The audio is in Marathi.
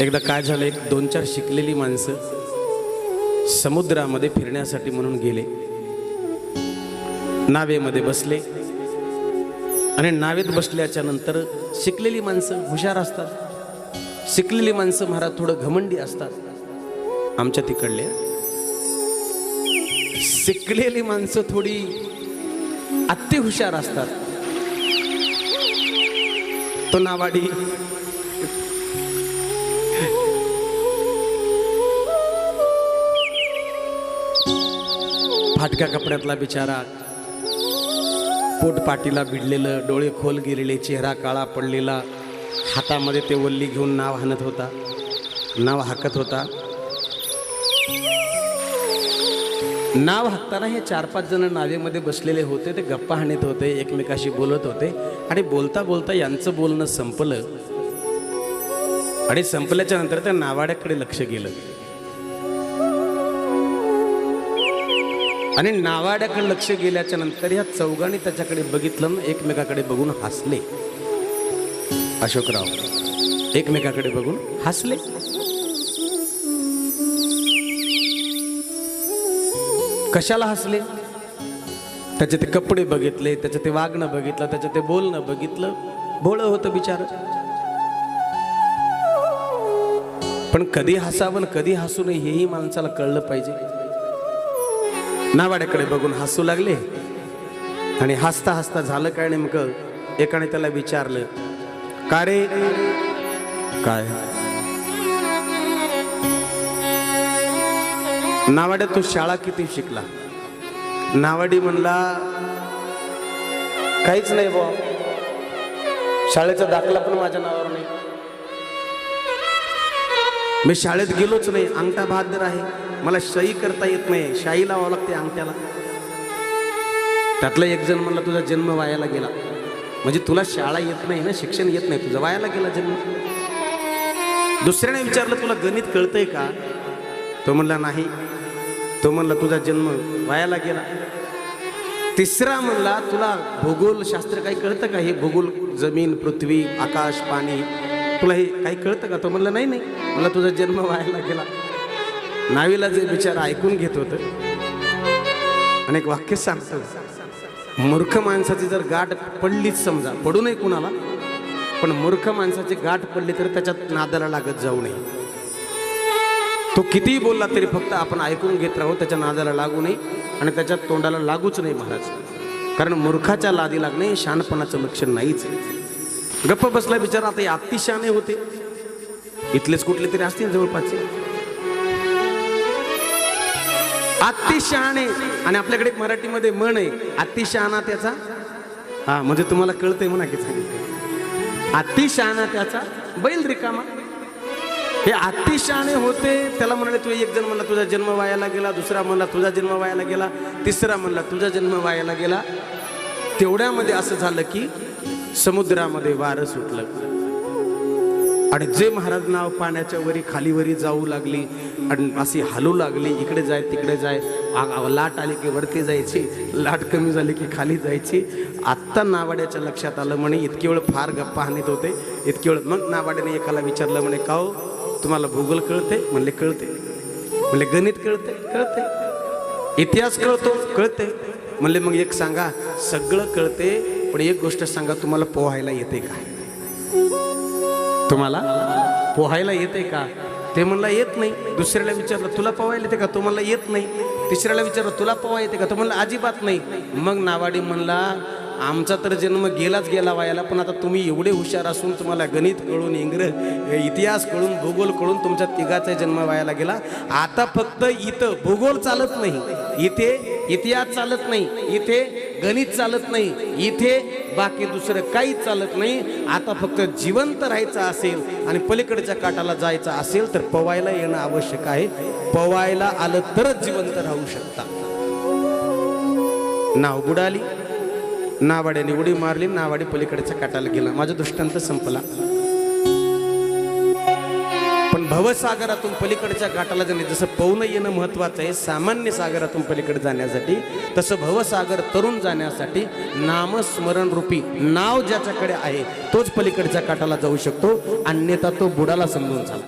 एकदा काय झालं एक दोन चार शिकलेली माणसं समुद्रामध्ये फिरण्यासाठी म्हणून गेले. नावेमध्ये बसले. आणि नावेत बसल्याच्या नंतर शिकलेली माणसं हुशार असतात. शिकलेली माणसं महाराज थोडं घमंडी असतात. आमच्या तिकडल्या. शिकलेली माणसं थोडी अति हुशार असतात. तो नावाडी फाटक्या कपड्यातला बिचारा. पोट पाटीला भिडलेलं डोळे खोल गेलेले चेहरा काळा पडलेला. हातामध्ये ते वल्ली घेऊन नाव हाणत होता. नाव हाकत होता. नाव हाकताना हे चार पाच जण नावेमध्ये बसलेले होते ते गप्पा हाणत होते एकमेकाशी बोलत होते. आणि बोलता बोलता यांचं बोलणं संपलं. आणि संपल्याच्या नंतर त्या नावाड्याकडे लक्ष गेलं. आणि नावाड्याकडे लक्ष गेल्याच्यानंतर ह्या चौघांनी त्याच्याकडे बघितलं एकमेकाकडे बघून हसले. अशोकराव एकमेकाकडे बघून हसले. कशाला हसले? त्याचे ते कपडे बघितले त्याचं ते वागणं बघितलं त्याचं ते बोलणं बघितलं. भोळं होतं बिचार. पण कधी हसावं आणि कधी हसू नये हेही माणसाला कळलं पाहिजे. नावाड्याकडे बघून हसू लागले. आणि हसता हसता झालं काय नेमकं? एकाने त्याला विचारलं का रे? काय? नावाड्या तू शाळा किती शिकला? नावाडी म्हणला काहीच नाही बुवा. शाळेचा दाखला पण माझ्या नावावर नाही. मी शाळेत गेलोच नाही अंगठा बहादर आहे. मला शाई करता येत नाही शाई लावावं लागते अंगठ्याला. त्यातला एक जण म्हणला तुझा जन्म वायाला गेला. म्हणजे तुला शाळा येत नाही ना शिक्षण येत नाही तुझा वायाला गेला जन्म. दुसऱ्याने विचारलं तुला गणित कळतंय का? तो म्हणला नाही. तो म्हणला तुझा जन्म वायाला गेला. तिसरा म्हणला तुला भूगोलशास्त्र काही कळतं का? हे भूगोल जमीन पृथ्वी आकाश पाणी तुला हे काही कळतं का? तो म्हणलं नाही नाही मला तुझा जन्म व्हायला गेला. नावीला जे विचार ऐकून घेत होतं आणि एक वाक्य सांगतो मूर्ख माणसाची जर गाठ पडलीच समजा पडू नये कुणाला पण मूर्ख माणसाची गाठ पडली तर त्याच्यात नादाला लागत जाऊ नये. तो कितीही बोलला तरी फक्त आपण ऐकून घेत राहू त्याच्या नादाला लागू नये आणि त्याच्या तोंडाला लागूच नाही महाराज. कारण मूर्खाच्या लादी लागणे शहाणपणाचं लक्षण नाहीच आहे. गप्प बसला बिचारा आता हे अतिशहाणे होते. इथलेच कुठले तरी असतील जवळपासचे अतिशहाणे आणि आपल्याकडे एक मराठीमध्ये म्हण आहे अतिशहाणा त्याचा. हा म्हणजे तुम्हाला कळतंय म्हणा की सांगितलं अतिशहाणा त्याचा बैल रिकामा. हे अतिशहाणे होते त्याला म्हणाले तू एक जण म्हणला तुझा जन्म वायाला गेला दुसरा म्हणला तुझा जन्म वायाला गेला तिसरा म्हणला तुझा जन्म वायाला गेला. तेवढ्यामध्ये असं झालं की समुद्रामध्ये वारं सुटलं. आणि जे महाराज नाव पाण्याच्या वरी खालीवरी जाऊ लागली आणि अशी हलू लागली इकडे जाय तिकडे जाय लाट आली की वरती जायची लाट कमी झाली की खाली जायची. आत्ता नावाड्याच्या लक्षात आलं म्हणे इतके वेळ फार गप्पा हानीत होते इतके वेळ मग नावाड्याने एकाला विचारलं म्हणे का हो तुम्हाला भूगोल कळते? म्हणले कळते. म्हणले गणित कळते? कळते. इतिहास कळतो? कळते. म्हणले मग एक सांगा सगळं कळते पण एक गोष्ट सांगा तुम्हाला पोहायला येते का? तुम्हाला? पोहायला येते का? ते म्हणला येत नाही. दुसऱ्याला विचारलं तुला पोहायला येते का? तो म्हणला येत नाही. तिसऱ्याला विचारलं तुला पोहा येते का? तो म्हणला अजिबात नाही. मग नावाडी म्हणला आमचा तर जन्म गेलाच गेला वायाला पण आता तुम्ही एवढे हुशार असून तुम्हाला गणित कळून इंग्रज इतिहास कळून भूगोल कळून तुमच्या तिघाचा जन्म वायाला गेला. आता फक्त इथं भूगोल चालत नाही. इथे इतिहास चालत नाही. इथे गणित चालत नाही इथे बाकी दुसरं काहीच चालत नाही. आता फक्त जिवंत राहायचं असेल आणि पलीकडच्या काठाला जायचं असेल तर पवायला येणं आवश्यक आहे. पवायला आलं तरच जिवंत राहू शकता. नाव बुडाली नावाड्याने उडी मारली नावाडी पलीकडच्या काठाला गेला. माझा दृष्टांत संपला. पण भवसागरातून पलीकडच्या घाटाला जाणे जसं पवनं येणं महत्वाचं आहे सामान्य सागरातून पलीकडे जाण्यासाठी तसं भवसागर तरुण जाण्यासाठी नामस्मरण रूपी नाव ज्याच्याकडे आहे तोच पलीकडच्या काठाला जाऊ शकतो. अन्यथा तो बुडाला समजून झाला